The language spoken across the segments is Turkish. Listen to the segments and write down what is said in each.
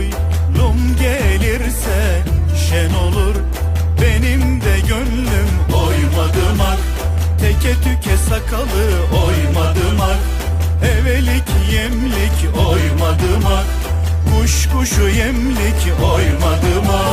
boylum gelirse şen olur. Benim de gönlüm oymadımak Teke tüke sakalı oymadımak Evelik yemlik oymadımak Kuş kuşu yemlik oymadımak Madımak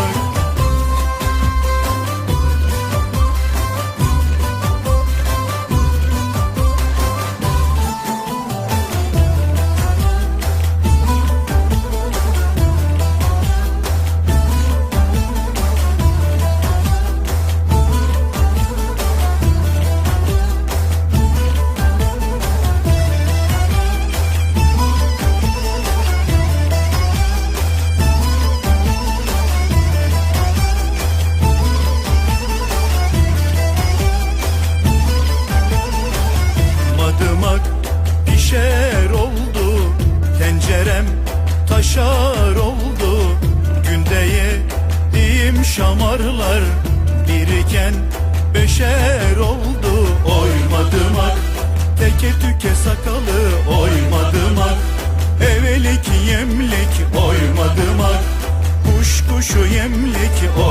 pişer oldu Tencerem taşar oldu. Günde yediğim şamarlar Biriken beşer oldu. Oymadımak teke tüke sakalı Oymadımak evelik yemlik Oymadımak kuş kuşu yemlik Oymadımak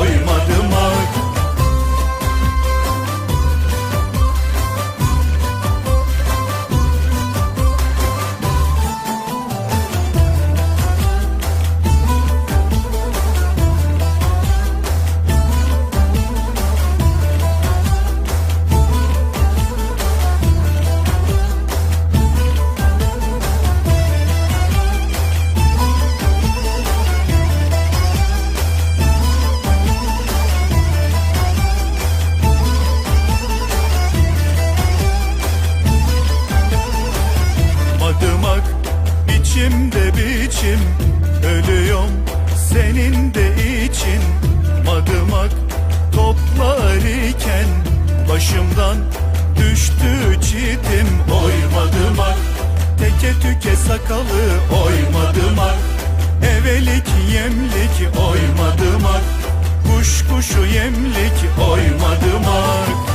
içimde biçim. Ölüyorum senin de için. Madımak toplar iken Başımdan düştü çitim. Oy madımak Teke tüke sakalı. Oymadımak Evelik yemlik. Oymadımak Kuş kuşu yemlik. Oymadımak